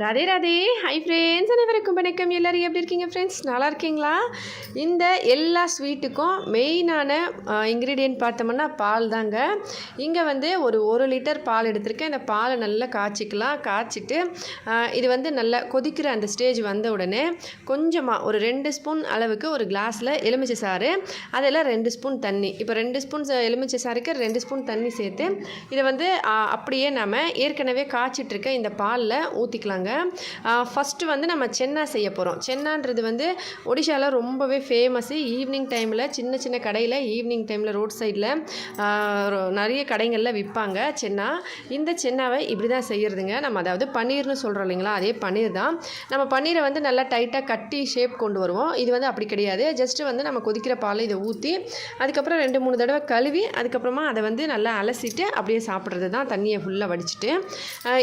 Radhe Radhe. Hi friends அனைவருக்கும் வணக்கம். எல்லோரும் எப்படி இருக்கீங்க ஃப்ரெண்ட்ஸ் நல்லா இருக்கீங்களா? இந்த எல்லா ஸ்வீட்டுக்கும் மெயினான இன்க்ரீடியன்ட் பார்த்தோம்னா பால் தாங்க. இங்கே வந்து ஒரு ஒரு லிட்டர் பால் எடுத்திருக்கேன். இந்த பாலை நல்லா காய்ச்சிக்கலாம். காய்ச்சிட்டு இது வந்து நல்லா கொதிக்கிற அந்த ஸ்டேஜ் வந்த உடனே கொஞ்சமாக ஒரு ரெண்டு ஸ்பூன் அளவுக்கு ஒரு கிளாஸில் எலுமிச்சை சாறு அதில் ரெண்டு ஸ்பூன் தண்ணி. இப்போ ரெண்டு ஸ்பூன் எலுமிச்சை சாருக்கு ரெண்டு ஸ்பூன் தண்ணி சேர்த்து இதை வந்து அப்படியே நாம் ஏற்கனவே காய்ச்சிட்ருக்க இந்த பாலில் ஊற்றிக்கலாம் ஊற்றிக்கலாங்க ஃபஸ்ட்டு வந்து நம்ம சென்னா செய்ய போகிறோம் சென்னான்றது வந்து ஒடிஷாவில் ரொம்பவே ஃபேமஸ்ஸு ஈவினிங் டைமில் சின்ன சின்ன கடையில் ஈவினிங் டைமில் ரோட் சைடில் நிறைய கடைகளில் விற்பாங்க சென்னா. இந்த சென்னாவை இப்படி தான் செய்கிறதுங்க நம்ம அதாவது பன்னீர்னு சொல்கிறோம் இல்லைங்களா? அதே பன்னீர் தான். நம்ம பன்னீரை வந்து நல்லா டைட்டாக கட்டி ஷேப் கொண்டு வருவோம். இது வந்து அப்படி கிடையாது. ஜஸ்ட்டு வந்து நம்ம கொதிக்கிற பாலை இதை ஊற்றி அதுக்கப்புறம் ரெண்டு மூணு தடவை கழுவி அதுக்கப்புறமா அதை வந்து நல்லா அலசிட்டு அப்படியே சாப்பிட்றது தான் தண்ணியை ஃபுல்லாக வடிச்சிட்டு.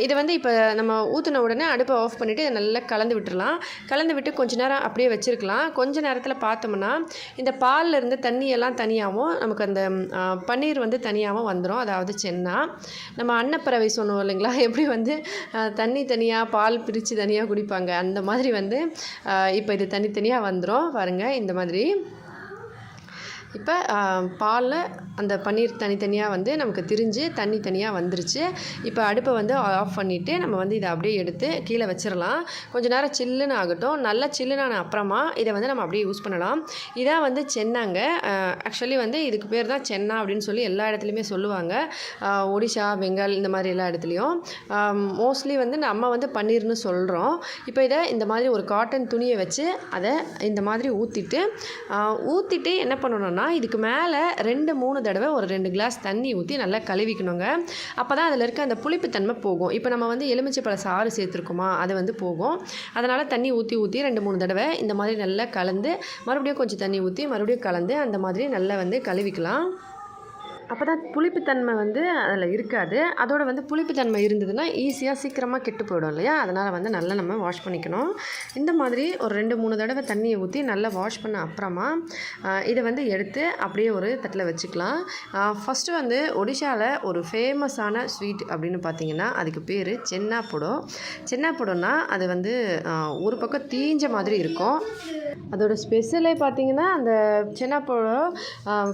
இதை வந்து இப்போ நம்ம ஊற்றின உடனே அடுப்பை ஆஃப் பண்ணிவிட்டு இதை நல்லா கலந்து விட்டுடலாம் கலந்து விட்டு கொஞ்ச நேரம் அப்படியே வச்சுருக்கலாம். கொஞ்ச நேரத்தில் பார்த்தோம்னா இந்த பாலில் இருந்து தண்ணியெல்லாம் தனியாகவும் நமக்கு அந்த பன்னீர் வந்து தனியாகவும் வந்துடும் அதாவது சென்னா. நம்ம அன்னப்பறவை சொன்னோம் இல்லைங்களா? எப்படி வந்து தண்ணி தனியாக பால் பிரித்து தனியாக குடிப்பாங்க. அந்த மாதிரி வந்து இப்போ இது தனித்தனியாக வந்துடும் பாருங்கள் இந்த மாதிரி. இப்போ பாலில் அந்த பன்னீர் தனித்தனியாக வந்து நமக்கு திரிஞ்சு தண்ணி தனியாக வந்துருச்சு. இப்போ அடுப்பை வந்து ஆஃப் பண்ணிவிட்டு நம்ம வந்து இதை அப்படியே எடுத்து கீழே வச்சிடலாம். கொஞ்ச நேரம் சில்லுன்னு ஆகட்டும். நல்லா சில்லுனான அப்புறமா இதை வந்து நம்ம அப்படியே யூஸ் பண்ணலாம். இதான் வந்து சென்னாங்க. ஆக்சுவலி வந்து இதுக்கு பேர் தான் சென்னா அப்படின்னு சொல்லி எல்லா இடத்துலையுமே சொல்லுவாங்க. ஒடிஷா பெங்கால் இந்த மாதிரி எல்லா இடத்துலையும். மோஸ்ட்லி வந்து நம்ம வந்து பன்னீர்னு சொல்கிறோம் இப்போ இதை இந்த மாதிரி ஒரு காட்டன் துணியை வச்சு அதை இந்த மாதிரி ஊற்றிட்டு ஊற்றிட்டு என்ன பண்ணணும்னா இதுக்கு மேலே ரெண்டு மூணு தடவை ஒரு ரெண்டு கிளாஸ் தண்ணி ஊற்றி நல்லா கழுவிக்கணுங்க. அப்போ தான் அதில் இருக்க அந்த புளிப்புத்தன்மை போகும். இப்போ நம்ம வந்து எலுமிச்சை பழ சாறு சேர்த்துருக்கோமா அது வந்து போகும். அதனால் தண்ணி ஊற்றி ஊற்றி ரெண்டு மூணு தடவை இந்த மாதிரி நல்லா கலந்து மறுபடியும் கொஞ்சம் தண்ணி ஊற்றி மறுபடியும் கலந்து அந்த மாதிரி நல்லா வந்து கழுவிக்கலாம். அப்போ தான் புளிப்புத்தன்மை வந்து அதில் இருக்காது. அதோட வந்து புளிப்புத்தன்மை இருந்ததுன்னா ஈஸியாக சீக்கிரமாக கெட்டு போயிடும் இல்லையா? அதனால் வந்து நல்லா நம்ம வாஷ் பண்ணிக்கணும். இந்த மாதிரி ஒரு ரெண்டு மூணு தடவை தண்ணியை ஊற்றி நல்லா வாஷ் பண்ண அப்புறமா இதை வந்து எடுத்து அப்படியே ஒரு தட்டில் வச்சுக்கலாம். ஃபஸ்ட்டு வந்து ஒடிஷாவில் ஒரு ஃபேமஸான ஸ்வீட் அப்படின்னு பார்த்தீங்கன்னா அதுக்கு பேர் சென்னாப்பொடோ. சென்னாப்பொடோன்னா அது வந்து ஒரு பக்கம் தீஞ்ச மாதிரி இருக்கும். அதோட ஸ்பெஷலே பார்த்தீங்கன்னா அந்த சென்னாப்பழோ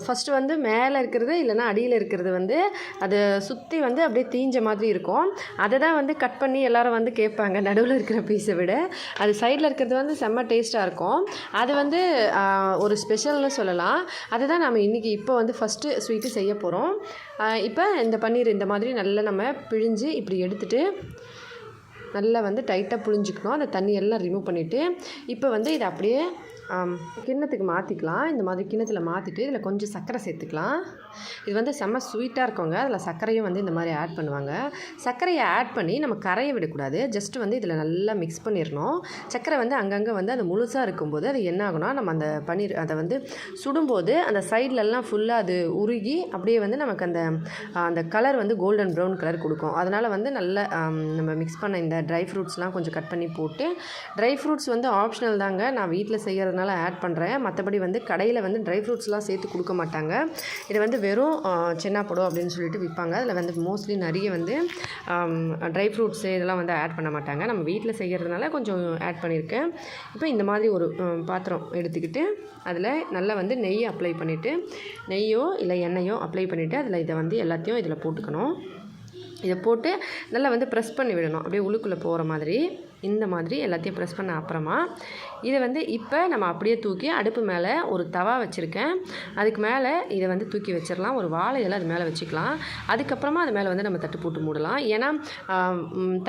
ஃபஸ்ட்டு வந்து மேலே இருக்கிறது இல்லைன்னா அடியில் இருக்கிறது வந்து அதை சுற்றி வந்து அப்படியே தீஞ்ச மாதிரி இருக்கும். அதை தான் வந்து கட் பண்ணி எல்லாரும் வந்து கேட்பாங்க நடுவில் இருக்கிற பீஸை விட. அது சைடில் இருக்கிறது வந்து செம்ம டேஸ்ட்டாக இருக்கும். அது வந்து ஒரு ஸ்பெஷல்னு சொல்லலாம். அதுதான் நம்ம இன்றைக்கி இப்போ வந்து ஃபஸ்ட்டு ஸ்வீட்டு செய்ய போகிறோம் இப்போ இந்த பன்னீர் இந்த மாதிரி நல்லா நம்ம பிழிஞ்சு இப்படி எடுத்துகிட்டு நல்லா வந்து டைட்டாக புழிஞ்சிக்கணும். அந்த தண்ணி எல்லாம் ரிமூவ் பண்ணிவிட்டு இப்போ வந்து இதை அப்படியே கிண்ணத்துக்கு மாற்றிக்கலாம் இந்த மாதிரி கிண்ணத்தில் மாற்றிட்டு இதில் கொஞ்சம் சர்க்கரை சேர்த்துக்கலாம். இது வந்து செம்ம ஸ்வீட்டாக இருக்கவங்க அதில் சர்க்கரையும் வந்து இந்த மாதிரி ஆட் பண்ணுவாங்க. சர்க்கரையை ஆட் பண்ணி நம்ம கரைய விடக்கூடாது. ஜஸ்ட் வந்து இதில் நல்லா மிக்ஸ் பண்ணிடணும் சர்க்கரை வந்து அங்கங்கே வந்து அது முழுசாக இருக்கும்போது அது என்ன ஆகுனா நம்ம அந்த பன்னீர் அதை வந்து சுடும்போது அந்த சைட்லலாம் ஃபுல்லாக அது உருகி அப்படியே வந்து நமக்கு அந்த அந்த கலர் வந்து கோல்டன் ப்ரௌன் கலர் கொடுக்கும். அதனால் வந்து நல்ல நம்ம மிக்ஸ் பண்ண இந்த ட்ரை ஃப்ரூட்ஸ்லாம் கொஞ்சம் கட் பண்ணி போட்டு ட்ரை ஃப்ரூட்ஸ் வந்து ஆப்ஷனல் தாங்க. நான் வீட்டில் செய்கிறதுனால ஆட் பண்ணுறேன் மற்றபடி வந்து கடையில் வந்து ட்ரை ஃப்ரூட்ஸ்லாம் சேர்த்து கொடுக்க மாட்டாங்க. இது வந்து வெறும் சென்னாப்படம் அப்படின்னு சொல்லிட்டு விற்பாங்க. அதில் வந்து மோஸ்ட்லி நிறைய வந்து ட்ரை ஃப்ரூட்ஸு இதெல்லாம் வந்து ஆட் பண்ண மாட்டாங்க. நம்ம வீட்டில் செய்கிறதுனால கொஞ்சம் ஆட் பண்ணியிருக்கேன் இப்போ இந்த மாதிரி ஒரு பாத்திரம் எடுத்துக்கிட்டு அதில் நல்லா வந்து நெய் அப்ளை பண்ணிவிட்டு நெய்யோ இல்லை எண்ணெயோ அப்ளை பண்ணிவிட்டு அதில் இதை வந்து எல்லாத்தையும் இதில் போட்டுக்கணும். இதை போட்டு நல்லா வந்து ப்ரெஸ் பண்ணி விடணும். அப்படியே உள்ளுக்குள்ளே போகிற மாதிரி. இந்த மாதிரி எல்லாத்தையும் ப்ரெஸ் பண்ண அப்புறமா இதை வந்து இப்போ நம்ம அப்படியே தூக்கி அடுப்பு மேலே ஒரு தவா வச்சுருக்கேன். அதுக்கு மேலே இதை வந்து தூக்கி வச்சிடலாம் ஒரு வாழை இதெல்லாம் அது மேலே வச்சுக்கலாம். அதுக்கப்புறமா அது மேலே வந்து நம்ம தட்டு போட்டு மூடலாம். ஏன்னா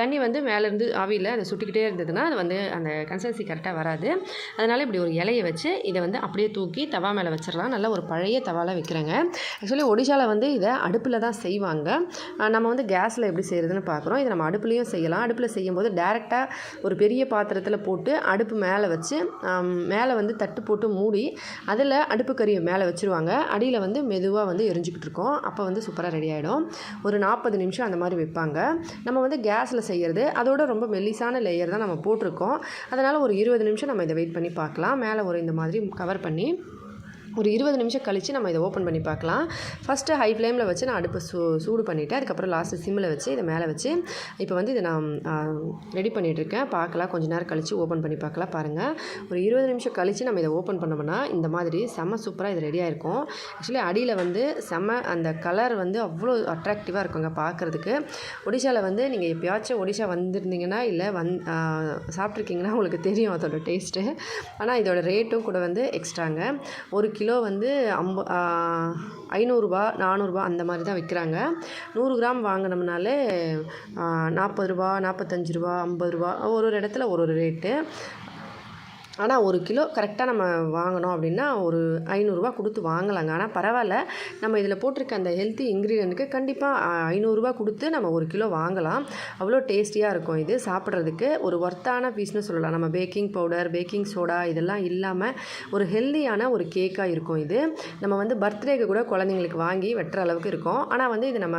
தண்ணி வந்து மேலேருந்து ஆவியில் அதை சுட்டிக்கிட்டே இருந்ததுன்னா அது வந்து அந்த கன்சன்சி கரெக்டாக வராது. அதனால் இப்படி ஒரு இலையை வச்சு இதை வந்து அப்படியே தூக்கி தவா மேலே வச்சிடலாம் நல்லா ஒரு பழைய தவாவில் வைக்கிறேங்க. ஆக்சுவலி ஒடிஷாவில் வந்து இதை அடுப்பில் தான் செய்வாங்க. நம்ம வந்து கேஸில் எப்படி செய்கிறதுன்னு பார்க்குறோம். இதை நம்ம அடுப்புலேயும் செய்யலாம். அடுப்பில் செய்யும்போது டேரெக்டாக ஒரு பெரிய பாத்திரத்தில் போட்டு அடுப்பு மேலே வச்சு மேலே வந்து தட்டு போட்டு மூடி அதில் அடுப்பு கறியை மேலே வச்சுருவாங்க. அடியில் வந்து மெதுவாக வந்து எரிஞ்சிக்கிட்டு இருக்கோம். அப்போ வந்து சூப்பராக ரெடி ஆகிடும் ஒரு நாற்பது நிமிஷம் அந்த மாதிரி வைப்பாங்க. நம்ம வந்து கேஸில் செய்கிறது அதோட ரொம்ப மெல்லிசான லேயர் தான் நம்ம போட்டிருக்கோம். அதனால் ஒரு இருபது நிமிஷம் நம்ம இதை வெயிட் பண்ணி பார்க்கலாம். மேலே ஒரு இந்த மாதிரி கவர் பண்ணி ஒரு இருபது நிமிஷம் கழித்து நம்ம இதை ஓப்பன் பண்ணி பார்க்கலாம். ஃபஸ்ட்டு ஹை ஃப்ளேமில் வச்சு நான் அடுப்பு சூ சூடு பண்ணிவிட்டேன் அதுக்கப்புறம் லாஸ்ட்டு சிம்மில் வச்சு இதை மேலே வச்சு இப்போ வந்து இதை நான் ரெடி பண்ணிகிட்ருக்கேன் பார்க்கலாம். கொஞ்ச நேரம் கழித்து ஓப்பன் பண்ணி பார்க்கலாம். பாருங்கள் ஒரு இருபது நிமிஷம் கழித்து நம்ம இதை ஓப்பன் பண்ணோம்னா இந்த மாதிரி செம்ம சூப்பராக இது ரெடியாக இருக்கும் ஆக்சுவலி அடியில் வந்து செம்ம அந்த கலர் வந்து அவ்வளோ அட்ராக்டிவாக இருக்குங்க பார்க்குறதுக்கு. ஒடிஷாவில் வந்து நீங்கள் எப்போயாச்சும் ஒடிஷா வந்திருந்தீங்கன்னா இல்லை வந் சாப்பிட்ருக்கீங்கன்னா உங்களுக்கு தெரியும் அதோட டேஸ்ட்டு ஆனால் இதோட ரேட்டும் கூட வந்து எக்ஸ்ட்ராங்க ஒரு கிலோ கிலோ வந்து அம்ப ஐநூறுரூபா நானூறுரூபா அந்த மாதிரி தான் விற்கிறாங்க நூறு கிராம் வாங்கினோம்னாலே நாற்பது ரூபா நாற்பத்தஞ்சு ரூபா ஐம்பது ரூபா ஒரு ஒரு இடத்துல ஒரு ஒரு ரேட்டு. ஆனால் ஒரு கிலோ கரெக்டாக நம்ம வாங்கினோம் அப்படின்னா ஒரு ஐநூறுரூவா கொடுத்து வாங்கலாங்க. ஆனால் பரவாயில்ல. நம்ம இதில் போட்டிருக்க அந்த ஹெல்த்தி இன்க்ரீடியண்ட்டுக்கு கண்டிப்பாக ஐநூறுரூவா கொடுத்து நம்ம ஒரு கிலோ வாங்கலாம். அவ்வளோ டேஸ்டியாக இருக்கும் இது சாப்பிட்றதுக்கு. ஒரு ஒர்த்தான பீஸ்னு சொல்லலாம். நம்ம பேக்கிங் பவுடர் பேக்கிங் சோடா இதெல்லாம் இல்லாமல் ஒரு ஹெல்த்தியான ஒரு கேக்காக இருக்கும் இது. நம்ம வந்து பர்த்டேக்கு கூட குழந்தைங்களுக்கு வாங்கி வெட்டுற அளவுக்கு இருக்கும். ஆனால் வந்து இது நம்ம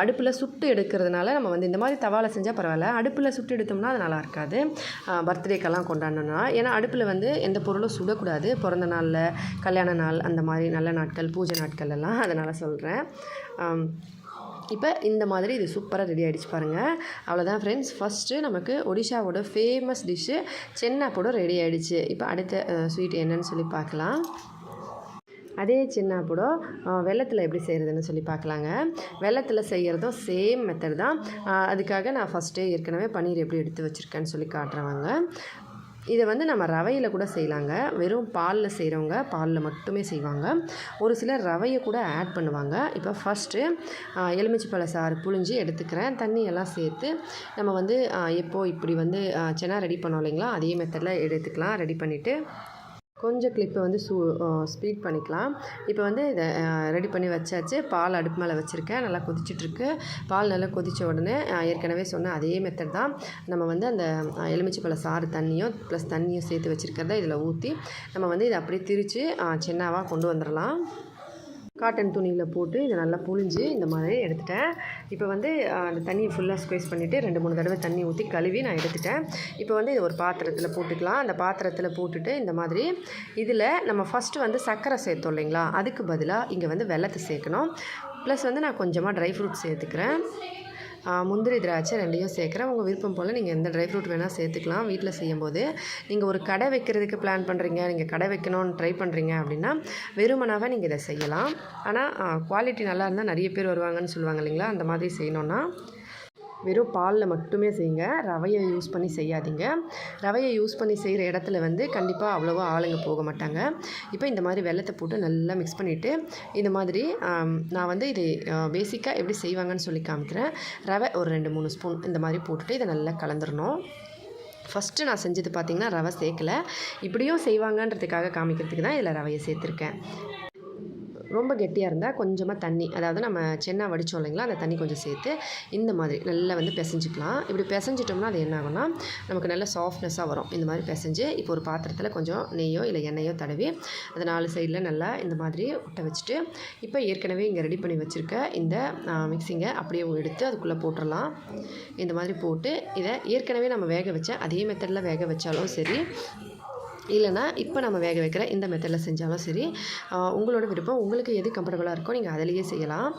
அடுப்பில் சுட்டு எடுக்கிறதுனால நம்ம வந்து இந்த மாதிரி தவாவில் செஞ்சால் பரவாயில்ல. அடுப்பில் சுட்டு எடுத்தோம்னா அது நல்லா இருக்காது. பர்த்டேக்கெல்லாம் கொண்டாடணும்னா. ஏன்னா அடுப்பில் வந்து எந்த பொருளும் சுடக்கூடாது. பிறந்த நாளில் கல்யாண நாள் அந்த மாதிரி நல்ல நாட்கள் பூஜை நாட்கள் எல்லாம் அதனால் சொல்கிறேன் இப்போ இந்த மாதிரி இது சூப்பராக ரெடி ஆகிடுச்சு பாருங்கள் அவ்வளோதான் ஃப்ரெண்ட்ஸ் ஃபஸ்ட்டு நமக்கு ஒடிஷாவோட ஃபேமஸ் டிஷ்ஷு சென்னாப்போட ரெடி ஆகிடுச்சு இப்போ அடுத்த ஸ்வீட் என்னன்னு சொல்லி பார்க்கலாம். அதே சின்னாப்பூடோ வெள்ளத்தில் எப்படி செய்கிறதுன்னு சொல்லி பார்க்கலாங்க. வெள்ளத்தில் செய்கிறதும் சேம் மெத்தட் தான். அதுக்காக நான் ஃபஸ்ட்டே ஏற்கனவே பன்னீர் எப்படி எடுத்து வச்சுருக்கேன்னு சொல்லி காட்டுறவங்க இதை வந்து நம்ம ரவையில் கூட செய்யலாங்க. வெறும் பாலில் செய்கிறவங்க பாலில் மட்டுமே செய்வாங்க. ஒரு சிலர் ரவையை கூட ஆட் பண்ணுவாங்க. இப்போ ஃபஸ்ட்டு எலுமிச்சை சாறு புழிஞ்சு எடுத்துக்கிறேன். தண்ணியெல்லாம் சேர்த்து நம்ம வந்து எப்போது இப்படி வந்து சென்னா ரெடி பண்ணோம் இல்லைங்களா? அதே மெத்தடில் எடுத்துக்கலாம். ரெடி பண்ணிவிட்டு கொஞ்சம் கிளிப்பை வந்து சூ ஸ்பீட் பண்ணிக்கலாம். இப்போ வந்து இதை ரெடி பண்ணி வச்சாச்சு. பால் அடுப்பு மேலே வச்சுருக்கேன். நல்லா கொதிச்சிட்ருக்கு. பால் நல்லா கொதித்த உடனே ஏற்கனவே சொன்ன அதே மெத்தட் தான். நம்ம வந்து அந்த எலுமிச்சை சாறு தண்ணியும் ப்ளஸ் தண்ணியும் சேர்த்து வச்சுருக்கிறத இதில் ஊற்றி நம்ம வந்து இதை அப்படியே திரித்து சின்னவாக கொண்டு வந்துடலாம் காட்டன் துணியில் போட்டு இதை நல்லா புழிஞ்சு இந்த மாதிரி எடுத்துட்டேன். இப்போ வந்து அந்த தண்ணியை ஃபுல்லாக ஸ்குவைஸ் பண்ணிவிட்டு ரெண்டு மூணு தடவை தண்ணி ஊற்றி கழுவி நான் எடுத்துட்டேன். இப்போ வந்து இது ஒரு பாத்திரத்தில் போட்டுக்கலாம். அந்த பாத்திரத்தில் போட்டுட்டு இந்த மாதிரி இதில் நம்ம ஃபஸ்ட்டு வந்து சர்க்கரை சேர்த்தோம் இல்லைங்களா? அதுக்கு பதிலாக இங்கே வந்து வெள்ளத்தை சேர்க்கணும். ப்ளஸ் வந்து நான் கொஞ்சமாக ட்ரை ஃப்ரூட் சேர்த்துக்கிறேன். முந்திரி திராட்சை ரெண்டையும் சேர்க்குறேன். உங்கள் விருப்பம் போல் நீங்கள் எந்த ட்ரை ஃப்ரூட் வேணால் சேர்த்துக்கலாம். வீட்டில் செய்யும்போது நீங்கள் ஒரு கடை வைக்கிறதுக்கு பிளான் பண்ணுறீங்க நீங்கள் கடை வைக்கணும்னு ட்ரை பண்ணுறீங்க அப்படின்னா வெறுமனாக நீங்கள் இதை செய்யலாம். ஆனால் குவாலிட்டி நல்லா இருந்தால் நிறைய பேர் வருவாங்கன்னு சொல்லுவாங்க இல்லைங்களா? அந்த மாதிரி செய்யணுன்னா வெறும் பாலில் மட்டுமே செய்யுங்க. ரவையை யூஸ் பண்ணி செய்யாதீங்க. ரவையை யூஸ் பண்ணி செய்கிற இடத்துல வந்து கண்டிப்பாக அவ்வளோவா ஆளுங்க போக மாட்டாங்க. இப்போ இந்த மாதிரி வெள்ளத்தை போட்டு நல்லா மிக்ஸ் பண்ணிவிட்டு இந்த மாதிரி நான் வந்து இது பேசிக்காக எப்படி செய்வாங்கன்னு சொல்லி காமிக்கிறேன். ரவை ஒரு ரெண்டு மூணு ஸ்பூன் இந்த மாதிரி போட்டுட்டு இதை நல்லா கலந்துடணும் ஃபஸ்ட்டு நான் செஞ்சது பார்த்திங்கன்னா ரவை சேர்க்கலை. இப்படியும் செய்வாங்கன்றதுக்காக காமிக்கிறதுக்கு தான் இதில் ரவையை சேர்த்துருக்கேன். ரொம்ப கெட்டியாக இருந்தால் கொஞ்சமாக தண்ணி. அதாவது நம்ம சென்னா வடித்தோம் இல்லைங்களா? அந்த தண்ணி கொஞ்சம் சேர்த்து இந்த மாதிரி நல்லா வந்து பிசைஞ்சிக்கலாம். இப்படி பிசைஞ்சிட்டோம்னா அது என்ன ஆகும்னா நமக்கு நல்ல சாஃப்ட்னஸாக வரும். இந்த மாதிரி பிசைஞ்சு இப்போ ஒரு பாத்திரத்தில் கொஞ்சம் நெய்யோ இல்லை எண்ணெயோ தடவி அதை நாலு சைடில் நல்லா இந்த மாதிரி ஒட்ட வச்சுட்டு இப்போ ஏற்கனவே இங்கே ரெடி பண்ணி வச்சுருக்க இந்த மிக்சிங்கை அப்படியே எடுத்து அதுக்குள்ளே போட்டுடலாம் இந்த மாதிரி போட்டு இதை ஏற்கனவே நம்ம வேக வச்ச அதே மெத்தடில் வேக வச்சாலும் சரி இல்லைனா இப்போ நம்ம வேக வைக்கிற இந்த மெத்தடில் செஞ்சாலும் சரி உங்களோட விருப்பம் உங்களுக்கு எது கம்ஃபர்டபுளாக இருக்கோ நீங்கள் அதிலேயே செய்யலாம்.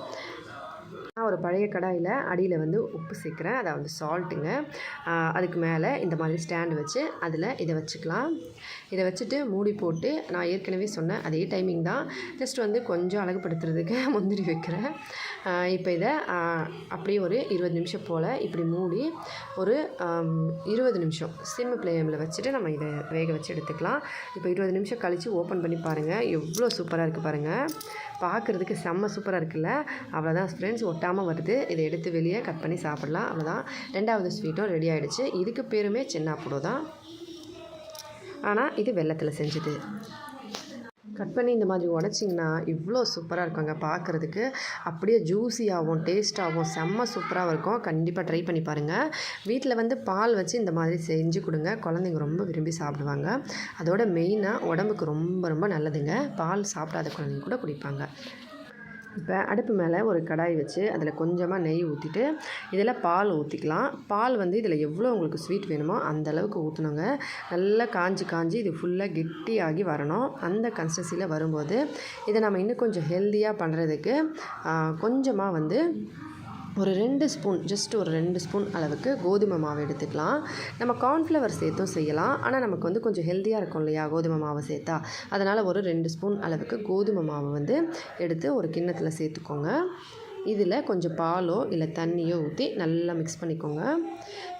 நான் ஒரு பழைய கடாயில் அடியில் வந்து உப்பு சேர்க்குறேன். அதை வந்து சால்ட்டுங்க அதுக்கு மேலே இந்த மாதிரி ஸ்டாண்டு வச்சு அதில் இதை வச்சுக்கலாம். இதை வச்சுட்டு மூடி போட்டு நான் ஏற்கனவே சொன்னேன் அதே டைமிங் தான். ஜஸ்ட் வந்து கொஞ்சம் அழகுப்படுத்துறதுக்கு முந்திரி வைக்கிறேன். இப்போ இதை அப்படியே ஒரு இருபது நிமிஷம் போல் இப்படி மூடி ஒரு இருபது நிமிஷம் சிம் ஃப்ளேமில் வச்சுட்டு நம்ம இதை வேக வச்சு எடுத்துக்கலாம். இப்போ இருபது நிமிஷம் கழித்து ஓப்பன் பண்ணி பாருங்கள் எவ்வளோ சூப்பராக இருக்குது பாருங்கள் பார்க்குறதுக்கு செம்ம சூப்பராக இருக்குல்ல. அவ்வளோதான் ஃப்ரெண்ட்ஸ் ஒட்டாமல் வருது. இதை எடுத்து வெளியே கட் பண்ணி சாப்பிட்லாம். அவ்வளோதான் ரெண்டாவது ஸ்வீட்டும் ரெடி ஆகிடுச்சு இதுக்கு பேருமே சின்னாப்புடோ தான். ஆனால் இது வெள்ளத்தில் செஞ்சுது. கட் பண்ணி இந்த மாதிரி உடச்சிங்கன்னா இவ்வளோ சூப்பராக இருக்குங்க பார்க்குறதுக்கு அப்படியே ஜூஸியாகவும் டேஸ்ட்டாகவும் செம்ம சூப்பராக இருக்கும். கண்டிப்பாக ட்ரை பண்ணி பாருங்கள் வீட்டில் வந்து பால் வச்சு இந்த மாதிரி செஞ்சு கொடுங்க. குழந்தைங்க ரொம்ப விரும்பி சாப்பிடுவாங்க. அதோட மெயினாக உடம்புக்கு ரொம்ப ரொம்ப நல்லதுங்க. பால் சாப்பிடாத குழந்தைங்க கூட குடிப்பாங்க. இப்போ அடுப்பு மேலே ஒரு கடாய் வச்சு அதில் கொஞ்சமாக நெய் ஊற்றிட்டு இதில் பால் ஊற்றிக்கலாம் பால் வந்து இதில் எவ்வளோ உங்களுக்கு ஸ்வீட் வேணுமோ அந்த அளவுக்கு ஊற்றணுங்க நல்லா காஞ்சி காஞ்சி இது ஃபுல்லாக கெட்டியாகி வரணும். அந்த கன்சிஸ்டன்சியில் வரும்போது இதை நம்ம இன்னும் கொஞ்சம் ஹெல்த்தியாக பண்ணுறதுக்கு கொஞ்சமாக வந்து ஒரு ரெண்டு ஸ்பூன் ஜஸ்ட் ஒரு ரெண்டு ஸ்பூன் அளவுக்கு கோதுமை மாவு எடுத்துக்கலாம். நம்ம கார்ன்ஃப்ளவர் சேர்த்தும் செய்யலாம். ஆனால் நமக்கு வந்து கொஞ்சம் ஹெல்த்தியாக இருக்கும் இல்லையா கோதுமை மாவு சேர்த்தா? அதனால் ஒரு ரெண்டு ஸ்பூன் அளவுக்கு கோதுமை மாவு வந்து எடுத்து ஒரு கிண்ணத்தில் சேர்த்துக்கோங்க. இதில் கொஞ்சம் பாலோ இல்லை தண்ணியோ ஊற்றி நல்லா மிக்ஸ் பண்ணிக்கோங்க.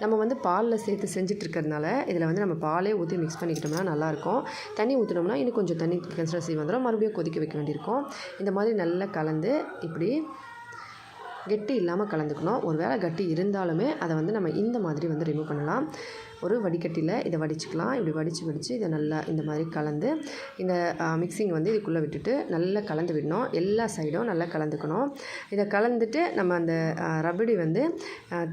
நம்ம வந்து பாலில் சேர்த்து செஞ்சிட்ருக்கறதுனால இதில் வந்து நம்ம பாலே ஊற்றி மிக்ஸ் பண்ணிக்கிட்டோம்னா நல்லாயிருக்கும் தண்ணி ஊற்றினோம்னா இன்னும் கொஞ்சம் தண்ணி கன்சிஸ்டன்சி வந்துடும் மறுபடியும் கொதிக்க வைக்க வேண்டியிருக்கும். இந்த மாதிரி நல்லா கலந்து இப்படி கெட்டி இல்லாமல் கலந்துக்கணும். ஒரு வேளை கட்டி இருந்தாலுமே அதை வந்து நம்ம இந்த மாதிரி வந்து ரிமூவ் பண்ணலாம். ஒரு வடிகட்டியில் இதை வடிச்சுக்கலாம். இப்படி வடித்து வடித்து இதை நல்லா இந்த மாதிரி கலந்து இந்த மிக்சிங் வந்து இதுக்குள்ளே விட்டுட்டு நல்லா கலந்து விடணும். எல்லா சைடும் நல்லா கலந்துக்கணும். இதை கலந்துட்டு நம்ம அந்த ரபடி வந்து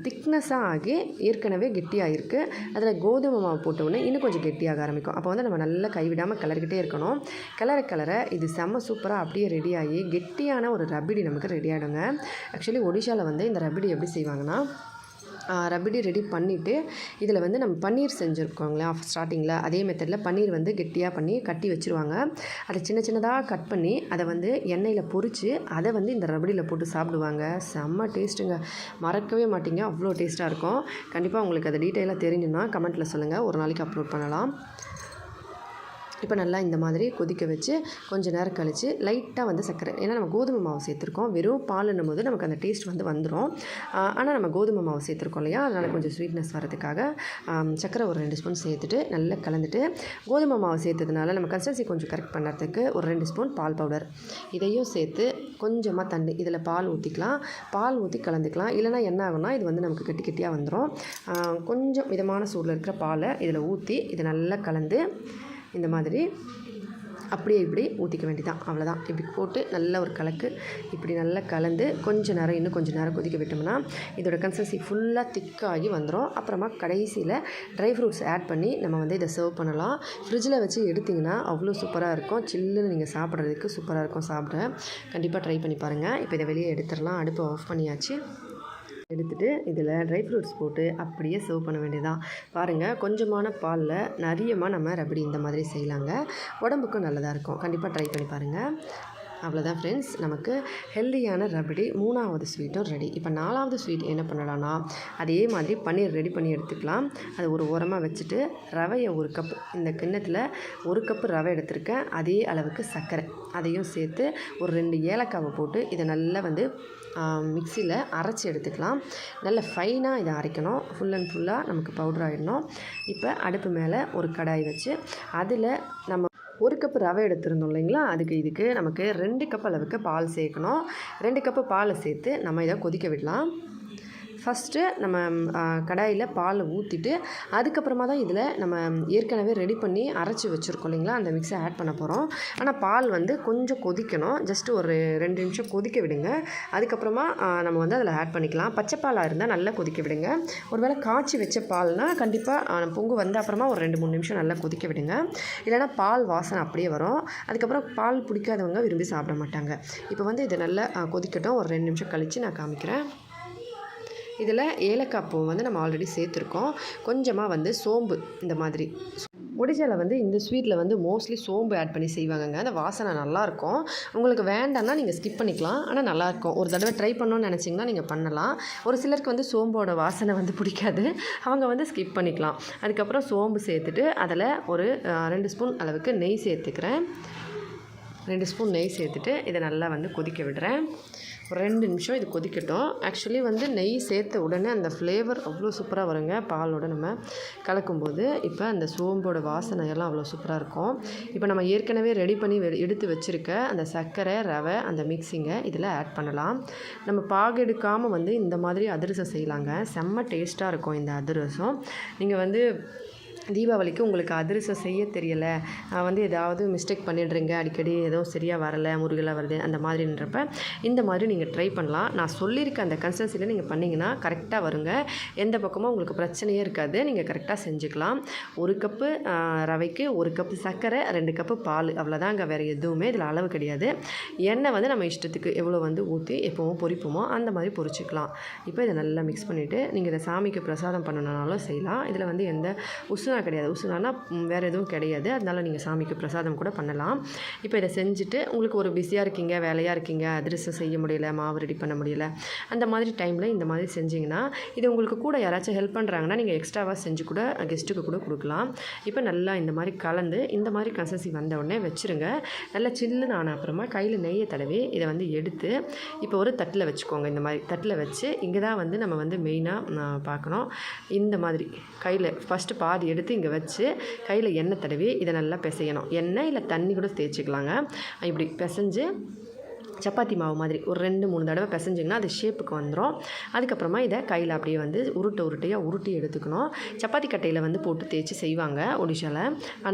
திக்னஸாக ஆகி ஏற்கனவே கெட்டியாக இருக்குது அதில் கோதுமை மாவு போட்டோன்னே இன்னும் கொஞ்சம் கெட்டியாக ஆரம்பிக்கும். அப்போ வந்து நம்ம நல்லா கைவிடாமல் கிளறிக்கிட்டே இருக்கணும். கிளற கிளற இது செம்ம சூப்பராக அப்படியே ரெடியாகி கெட்டியான ஒரு ரபிடி நமக்கு ரெடி ஆகிடுங்க ஆக்சுவலி ஒடிஷாவில் வந்து இந்த ரபிடி எப்படி செய்வாங்கன்னா ரபிடி ரெடி பண்ணிவிட்டு இதில் வந்து நம்ம பன்னீர் செஞ்சுருக்கோங்களா ஸ்டார்டிங்கில் அதே மெத்தடில் பன்னீர் வந்து கெட்டியாக பண்ணி கட்டி வச்சுருவாங்க. அதை சின்ன சின்னதாக கட் பண்ணி அதை வந்து எண்ணெயில் பொரித்து அதை வந்து இந்த ரபடியில் போட்டு சாப்பிடுவாங்க. செம்ம டேஸ்ட்டுங்க மறக்கவே மாட்டிங்க. அவ்வளோ டேஸ்ட்டாக இருக்கும். கண்டிப்பாக உங்களுக்கு அதை டீட்டெயிலாக தெரிஞ்சுன்னா கமெண்ட்டில் சொல்லுங்கள் ஒரு நாளைக்கு அப்லோட் பண்ணலாம். இப்போ நல்லா இந்த மாதிரி கொதிக்க வச்சு கொஞ்சம் நேரம் கழித்து லைட்டாக வந்து சர்க்கரை. ஏன்னா நம்ம கோதுமை மாவு சேர்த்துருக்கோம். வெறும் பாலுன்னும் போது நமக்கு அந்த டேஸ்ட் வந்து வந்துடும் ஆனால் நம்ம கோதுமை மாவு சேர்த்துருக்கோம் இல்லையா? அதனால் கொஞ்சம் ஸ்வீட்னஸ் வரதுக்காக சர்க்கரை ஒரு ரெண்டு ஸ்பூன் சேர்த்துட்டு நல்லா கலந்துட்டு கோதுமை மாவு சேர்த்ததுனால நம்ம கன்சிஸ்டன்சி கொஞ்சம் கரெக்ட் பண்ணுறதுக்கு ஒரு ரெண்டு ஸ்பூன் பால் பவுடர் இதையும் சேர்த்து கொஞ்சமாக தண்ணி இதில் பால் ஊற்றிக்கலாம் பால் ஊற்றி கலந்துக்கலாம். இல்லைனா என்ன ஆகும்னா இது வந்து நமக்கு கட்டி கட்டியாக வந்துடும் கொஞ்சம் மிதமான சூடில் இருக்கிற பாலை இதில் ஊற்றி இதை நல்லா கலந்து இந்த மாதிரி அப்படியே இப்படி ஊற்றிக்க வேண்டியதான் அவ்வளோதான் இப்படி போட்டு நல்ல ஒரு கலக்கு இப்படி நல்லா கலந்து கொஞ்சம் நேரம் இன்னும் கொஞ்சம் நேரம் கொதிக்க விட்டோம்னா இதோட கன்சன்சி ஃபுல்லாக திக்காகி வந்துடும் அப்புறமா கடைசியில் ட்ரை ஃப்ரூட்ஸ் ஆட் பண்ணி நம்ம வந்து இதை சர்வ் பண்ணலாம். ஃப்ரிட்ஜில் வச்சு எடுத்திங்கன்னா அவ்வளோ சூப்பராக இருக்கும். சில்லுன்னு நீங்கள் சாப்பிட்றதுக்கு சூப்பராக இருக்கும் சாப்பிட. கண்டிப்பாக ட்ரை பண்ணி பாருங்கள் இப்போ இதை வெளியே எடுத்துடலாம். அடுப்பை ஆஃப் பண்ணியாச்சு. எடுத்துகிட்டு இதில் ட்ரை ஃப்ரூட்ஸ் போட்டு அப்படியே சர்வ் பண்ண வேண்டியதான் பாருங்கள் கொஞ்சமான பாலில் நிறையமாக நம்ம ரபடி இந்த மாதிரி செய்யலாங்க. உடம்புக்கும் நல்லதாக இருக்கும். கண்டிப்பாக ட்ரை பண்ணி பாருங்கள் அவ்வளோதான் ஃப்ரெண்ட்ஸ் நமக்கு ஹெல்த்தியான ரபடி மூணாவது ஸ்வீட்டும் ரெடி இப்போ நாலாவது ஸ்வீட் என்ன பண்ணலாம்னா அதே மாதிரி பன்னீர் ரெடி பண்ணி எடுத்துக்கலாம். அது ஒரு ஓரமாக வச்சுட்டு ரவையை ஒரு கப் இந்த கிண்ணத்தில் ஒரு கப்பு ரவை எடுத்திருக்கேன். அதே அளவுக்கு சர்க்கரை. அதையும் சேர்த்து ஒரு ரெண்டு ஏலக்காவை போட்டு இதை நல்லா வந்து மிக்சியில் அரைச்சி எடுத்துக்கலாம். நல்ல ஃபைனாக இதை அரைக்கணும். ஃபுல் அண்ட் ஃபுல்லாக நமக்கு பவுடர் ஆகிடணும் இப்போ அடுப்பு மேலே ஒரு கடாய் வச்சு அதில் நம்ம ஒரு கப்பு ரவை எடுத்துருந்தோம் இல்லைங்களா? அதுக்கு இதுக்கு நமக்கு ரெண்டு கப் அளவுக்கு பால் சேர்க்கணும். ரெண்டு கப்பு பாலை சேர்த்து நம்ம இதை கொதிக்க விடலாம். ஃபஸ்ட்டு நம்ம கடாயில் பால் ஊற்றிட்டு அதுக்கப்புறமா தான் இதில் நம்ம ஏற்கனவே ரெடி பண்ணி அரைச்சி வச்சுருக்கோம் இல்லைங்களா? அந்த மிக்ஸை ஆட் பண்ண போகிறோம் ஆனால் பால் வந்து கொஞ்சம் கொதிக்கணும். ஜஸ்ட்டு ஒரு ரெண்டு நிமிஷம் கொதிக்க விடுங்க. அதுக்கப்புறமா நம்ம வந்து அதில் ஆட் பண்ணிக்கலாம். பச்சை பாலாக இருந்தால் நல்லா கொதிக்க விடுங்க. ஒருவேளை காய்ச்சி வச்ச பால்னால் கண்டிப்பாக பொங்கு வந்த அப்புறமா ஒரு ரெண்டு மூணு நிமிஷம் நல்லா கொதிக்க விடுங்க. இல்லைனா பால் வாசனை அப்படியே வரும். அதுக்கப்புறம் பால் பிடிக்காதவங்க விரும்பி சாப்பிட மாட்டாங்க. இப்போ வந்து இதை நல்லா கொதிக்கட்டும். ஒரு ரெண்டு நிமிஷம் கழித்து நான் காமிக்கிறேன். இதில் ஏலக்காய் பூ வந்து நம்ம ஆல்ரெடி சேர்த்துருக்கோம். கொஞ்சமாக வந்து சோம்பு இந்த மாதிரி. ஒடிசாவில் வந்து இந்த ஸ்வீட்டில் வந்து மோஸ்ட்லி சோம்பு ஆட் பண்ணி செய்வாங்கங்க. அந்த வாசனை நல்லாயிருக்கும் உங்களுக்கு வேண்டாம்னா நீங்கள் ஸ்கிப் பண்ணிக்கலாம். ஆனால் நல்லாயிருக்கும் ஒரு தடவை ட்ரை பண்ணணும்னு நினச்சிங்கன்னா நீங்கள் பண்ணலாம். ஒரு சிலருக்கு வந்து சோம்போட வாசனை வந்து பிடிக்காது. அவங்க வந்து ஸ்கிப் பண்ணிக்கலாம். அதுக்கப்புறம் சோம்பு சேர்த்துட்டு அதில் ஒரு ரெண்டு ஸ்பூன் அளவுக்கு நெய் சேர்த்துக்கிறேன். ரெண்டு ஸ்பூன் நெய் சேர்த்துட்டு இதை நல்லா வந்து கொதிக்க விடுறேன். ரெண்டு நிமிஷம் இது கொதிக்கட்டும். ஆக்சுவலி வந்து நெய் சேர்த்த உடனே அந்த ஃப்ளேவர் அவ்வளோ சூப்பராக வருங்க. பாலோட நம்ம கலக்கும்போது இப்போ அந்த சோம்போட வாசனை எல்லாம் அவ்வளோ சூப்பராக இருக்கும். இப்போ நம்ம ஏற்கனவே ரெடி பண்ணி எடுத்து வச்சுருக்க அந்த சர்க்கரை ரவை அந்த மிக்சிங்கை இதில் ஆட் பண்ணலாம். நம்ம பாகு எடுக்காமல் வந்து இந்த மாதிரி அதிரசம் செய்யலாங்க. செம்ம டேஸ்ட்டாக இருக்கும் இந்த அதிரசம். நீங்கள் வந்து தீபாவளிக்கு உங்களுக்கு அதிரசம் செய்ய தெரியலை. வந்து ஏதாவது மிஸ்டேக் பண்ணிடுறீங்க. அடிக்கடி ஏதோ சரியாக வரலை முருகலாக வருது அந்த மாதிரின்றப்ப இந்த மாதிரி நீங்கள் ட்ரை பண்ணலாம். நான் சொல்லியிருக்க அந்த கன்சிஸ்டன்சியில் நீங்கள் பண்ணிங்கன்னா கரெக்டாக வருங்க. எந்த பக்கமும் உங்களுக்கு பிரச்சனையே இருக்காது. நீங்கள் கரெக்டாக செஞ்சுக்கலாம். ஒரு கப்பு ரவைக்கு ஒரு கப்பு சர்க்கரை ரெண்டு கப்பு பால் அவ்வளோதாங்க வேறு எதுவுமே இதில் அளவு கிடையாது. எண்ணெய் வந்து நம்ம இஷ்டத்துக்கு எவ்வளோ வந்து ஊற்றி எப்போவும் பொரிப்போமோ அந்த மாதிரி பொரிச்சிக்கலாம். இப்போ இதை நல்லா மிக்ஸ் பண்ணிவிட்டு நீங்கள் இதை சாமிக்கு பிரசாதம் பண்ணணுனாலும் செய்யலாம். இதில் வந்து எந்த உசுனா கிடையாது. உசுனானா வேறு எதுவும் கிடையாது. அதனால நீங்கள் சாமிக்கு பிரசாதம் கூட பண்ணலாம். இப்போ இதை செஞ்சுட்டு உங்களுக்கு ஒரு பிஸியாக இருக்கீங்க வேலையாக இருக்கீங்க அதிரசம் செய்ய முடியல மாவு ரெடி பண்ண முடியல அந்த மாதிரி டைமில் இந்த மாதிரி செஞ்சிங்கன்னா இது உங்களுக்கு கூட யாராச்சும் ஹெல்ப் பண்ணுறாங்கன்னா நீங்கள் எக்ஸ்ட்ராவாக செஞ்சு கூட கெஸ்ட்டுக்கு கூட கொடுக்கலாம். இப்போ நல்லா இந்த மாதிரி கலந்து இந்த மாதிரி கன்சன்சி வந்த உடனே வச்சுருங்க. நல்லா சில்லுன்னு ஆன அப்புறமா கையில் நெய்யை தடவி இதை வந்து எடுத்து இப்போ ஒரு தட்டில் வச்சுக்கோங்க. இந்த மாதிரி தட்டில் வச்சு இங்கே தான் வந்து நம்ம வந்து மெயினாக பார்க்கணும். இந்த மாதிரி கையில் ஃபஸ்ட்டு பாதி எடுத்து இங்கே வச்சு கையில் எண்ணெய் தடவி இதை நல்லா பிசையணும். எண்ணெய் இல்லை தண்ணி கூட தேய்ச்சிக்கலாங்க. இப்படி பிசைஞ்சு சப்பாத்தி மாவு மாதிரி ஒரு ரெண்டு மூணு தடவை பிசைஞ்சிங்கன்னா அது ஷேப்புக்கு வந்துடும் அதுக்கப்புறமா இதை கையில் அப்படியே வந்து உருட்டை உருட்டையாக உருட்டி எடுத்துக்கணும். சப்பாத்தி கட்டையில் வந்து போட்டு தேய்ச்சி செய்வாங்க ஒடிஷாவில்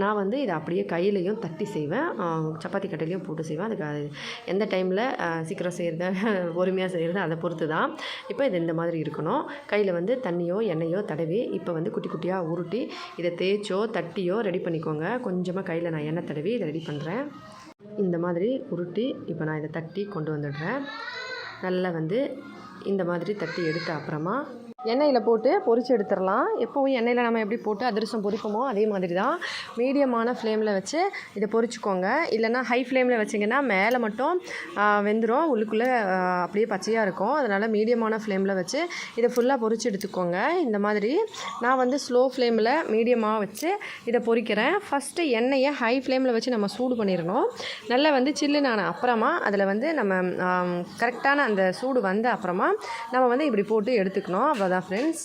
நான் வந்து இதை அப்படியே கையிலையும் தட்டி செய்வேன். சப்பாத்தி கட்டையிலையும் போட்டு செய்வேன். அதுக்கு எந்த டைமில் சீக்கிரம் செய்கிறத பொறுமையாக செய்கிறது அதை பொறுத்து தான் இப்போ இது இந்த மாதிரி இருக்கணும். கையில் வந்து தண்ணியோ எண்ணெயோ தடவி இப்போ வந்து குட்டி குட்டியாக உருட்டி இதை தேய்ச்சோ தட்டியோ ரெடி பண்ணிக்கோங்க. கொஞ்சமாக கையில் நான் எண்ணெய் தடவி இதை ரெடி பண்ணுறேன் இந்த மாதிரி உருட்டி இப்போ நான் இதை தட்டி கொண்டு வந்துடுறேன். நல்லா வந்து இந்த மாதிரி தட்டி எடுத்த அப்புறமா எண்ணெயில் போட்டு பொரித்து எடுத்துடலாம். எப்போவும் எண்ணெயில் நம்ம எப்படி போட்டு அதிரசம் பொரிப்போமோ அதே மாதிரி தான் மீடியமான ஃப்ளேமில் வச்சு இதை பொரிச்சுக்கோங்க. இல்லைன்னா ஹை ஃப்ளேமில் வச்சிங்கன்னா மேலே மட்டும் வெந்துடும் உள்ளுக்குள்ளே அப்படியே பச்சையாக இருக்கும். அதனால் மீடியமான ஃப்ளேமில் வச்சு இதை ஃபுல்லாக பொரிச்சு எடுத்துக்கோங்க. இந்த மாதிரி நான் வந்து ஸ்லோ ஃப்ளேமில் மீடியமாக வச்சு இதை பொரிக்கிறேன். ஃபஸ்ட்டு எண்ணெயை ஹை ஃப்ளேமில் வச்சு நம்ம சூடு பண்ணிடணும். நல்லா வந்து சில்லு நான் அப்புறமா அதில் வந்து நம்ம கரெக்டான அந்த சூடு வந்த அப்புறமா நம்ம வந்து இப்படி போட்டு எடுத்துக்கணும். அவ்வளோதான் ஃப்ரெண்ட்ஸ்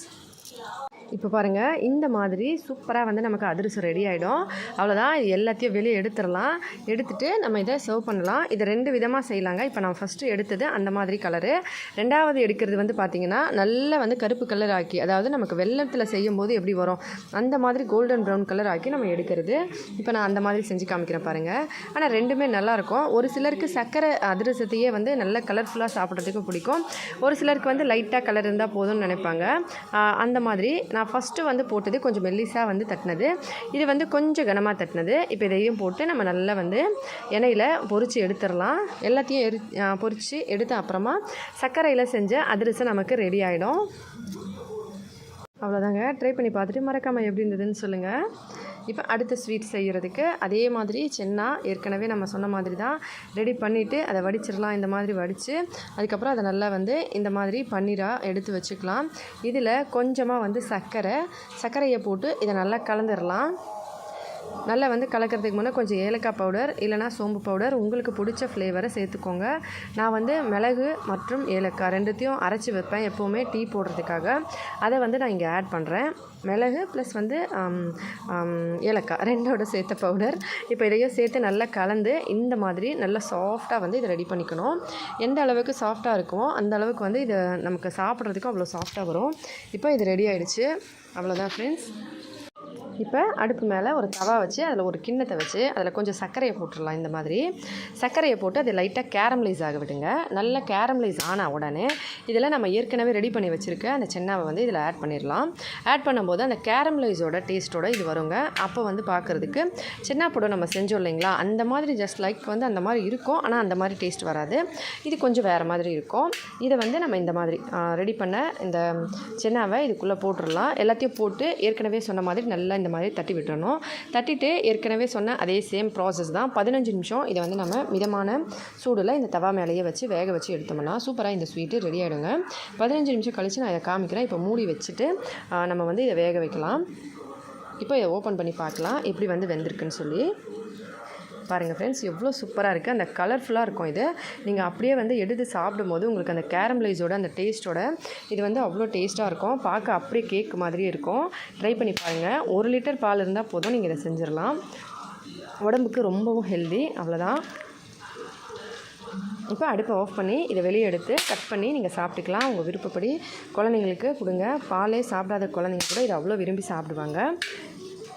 இப்போ பாருங்கள் இந்த மாதிரி சூப்பராக வந்து நமக்கு அதிரசம் ரெடி ஆகிடும் அவ்வளோதான் இது எல்லாத்தையும் வெளியே எடுத்துடலாம். எடுத்துகிட்டு நம்ம இதை சர்வ் பண்ணலாம். இதை ரெண்டு விதமாக செய்யலாங்க. இப்போ நான் ஃபஸ்ட்டு எடுத்தது அந்த மாதிரி கலரு ரெண்டாவது எடுக்கிறது வந்து பார்த்திங்கன்னா நல்லா வந்து கருப்பு கலர் ஆக்கி அதாவது நமக்கு வெள்ளத்தில் செய்யும் போது எப்படி வரும்? அந்த மாதிரி கோல்டன் ப்ரௌன் கலர் ஆக்கி நம்ம எடுக்கிறது. இப்போ நான் அந்த மாதிரி செஞ்சு காமிக்கிறேன் பாருங்கள் ஆனால் ரெண்டுமே நல்லாயிருக்கும். ஒரு சிலருக்கு சர்க்கரை அதிரசத்தையே வந்து நல்ல கலர்ஃபுல்லாக சாப்பிட்றதுக்கு பிடிக்கும். ஒரு சிலருக்கு வந்து லைட்டாக கலர் இருந்தால் போதும்னு நினைப்பாங்க. அந்த மாதிரி நான் ஃபஸ்ட்டு வந்து போட்டது கொஞ்சம் மெல்லிஸாக வந்து தட்டினது. இது வந்து கொஞ்சம் கனமாக தட்டினது. இப்போ இதையும் போட்டு நம்ம நல்லா வந்து எண்ணெயில் பொறிச்சு எடுத்துடலாம். எல்லாத்தையும் எரி பொரித்து எடுத்த அப்புறமா சர்க்கரையில் செஞ்ச அதிரசம் நமக்கு ரெடி ஆகிடும் அவ்வளோதாங்க ட்ரை பண்ணி பார்த்துட்டு மறக்காமல் எப்படி இருந்ததுன்னு சொல்லுங்கள் இப்போ அடுத்த ஸ்வீட் செய்கிறதுக்கு அதே மாதிரி சென்னா ஏற்கனவே நம்ம சொன்ன மாதிரி தான் ரெடி பண்ணிவிட்டு அதை வடிச்சிடலாம் இந்த மாதிரி வடித்து அதுக்கப்புறம் அதை நல்லா வந்து இந்த மாதிரி பன்னீராக எடுத்து வச்சுக்கலாம். இதில் கொஞ்சமாக வந்து சர்க்கரை சர்க்கரையை போட்டு இதை நல்லா கலந்துடலாம் நல்லா வந்து கலக்கிறதுக்கு முன்னே கொஞ்சம் ஏலக்காய் பவுடர் இல்லைனா சோம்பு பவுடர் உங்களுக்கு பிடிச்ச ஃப்ளேவரை சேர்த்துக்கோங்க. நான் வந்து மிளகு மற்றும் ஏலக்காய் ரெண்டுத்தையும் அரைச்சி வைப்பேன் எப்போவுமே டீ போடுறதுக்காக. அதை வந்து நான் இங்கே ஆட் பண்ணுறேன் மிளகு ப்ளஸ் வந்து ஏலக்காய் ரெண்டோட சேர்த்த பவுடர் இப்போ இதையும் சேர்த்து நல்லா கலந்து இந்த மாதிரி நல்லா சாஃப்டாக வந்து இதை ரெடி பண்ணிக்கணும். எந்த அளவுக்கு சாஃப்டாக இருக்குமோ அந்த அளவுக்கு வந்து இதை நமக்கு சாப்பிட்றதுக்கும் அவ்வளோ சாஃப்டாக வரும். இப்போ இது ரெடி ஆகிடுச்சு அவ்வளோதான் ஃப்ரெண்ட்ஸ் இப்போ அடுப்பு மேலே ஒரு தவா வச்சு அதில் ஒரு கிண்ணத்தை வச்சு அதில் கொஞ்சம் சர்க்கரையை போட்டுடலாம் இந்த மாதிரி. சர்க்கரையை போட்டு அதை லைட்டாக கேரமலைஸ் ஆக விடுங்க. நல்லா கேரமலைஸ் ஆன உடனே இதில் நம்ம ஏற்கனவே ரெடி பண்ணி வச்சுருக்க அந்த சென்னாவை வந்து இதில் ஆட் பண்ணிடலாம். ஆட் பண்ணும்போது அந்த கேரமலைஸோட டேஸ்ட்டோட இது வருங்க. அப்போ வந்து பார்க்குறதுக்கு சென்னா போட நம்ம செஞ்சோம் இல்லைங்களா? அந்த மாதிரி ஜஸ்ட் லைக் வந்து அந்த மாதிரி இருக்கும். ஆனால் அந்த மாதிரி டேஸ்ட் வராது. இது கொஞ்சம் வேறு மாதிரி இருக்கும். இதை வந்து நம்ம இந்த மாதிரி ரெடி பண்ண இந்த சென்னாவை இதுக்குள்ளே போட்டுடலாம். எல்லாத்தையும் போட்டு ஏற்கனவே சொன்ன மாதிரி நல்லா இந்த மாதிரி தட்டி விட்டுறணும். தட்டிட்டு ஏற்கனவே சொன்ன அதே சேம் ப்ராசஸ் தான். பதினஞ்சு நிமிஷம் இதை வந்து நம்ம மிதமான சூடில் இந்த தவா மேலேயே வச்சு வேக வச்சு எடுத்தோம்னா சூப்பராக இந்த ஸ்வீட்டு ரெடி ஆகிடுங்க பதினஞ்சு நிமிஷம் கழித்து நான் இதை காமிக்கிறேன். இப்போ மூடி வச்சுட்டு நம்ம வந்து இதை வேக வைக்கலாம். இப்போ இதை ஓப்பன் பண்ணி பார்க்கலாம். எப்படி வந்து வெந்திருக்குன்னு சொல்லி. பாருங்கள் ஃப்ரெண்ட்ஸ் எவ்வளோ சூப்பராக இருக்குது அந்த கலர்ஃபுல்லாக இருக்கும் இது. நீங்கள் அப்படியே வந்து எடுத்து சாப்பிடும்போது உங்களுக்கு அந்த கேரமலைஸோட அந்த டேஸ்ட்டோட இது வந்து அவ்வளோ டேஸ்ட்டாக இருக்கும். பார்க்க அப்படியே கேக் மாதிரியே இருக்கும். ட்ரை பண்ணி பாருங்கள் ஒரு லிட்டர் பால் இருந்தால் போதும் நீங்கள் இதை செஞ்சிடலாம். உடம்புக்கு ரொம்பவும் ஹெல்தி அவ்வளோதான் இப்போ அடுப்பை ஆஃப் பண்ணி இதை வெளியே எடுத்து கட் பண்ணி நீங்கள் சாப்பிட்டுக்கலாம். உங்கள் விருப்பப்படி குழந்தைங்களுக்கு கொடுங்க. பாலே சாப்பிடாத குழந்தைங்க கூட இதை அவ்வளோ விரும்பி சாப்பிடுவாங்க.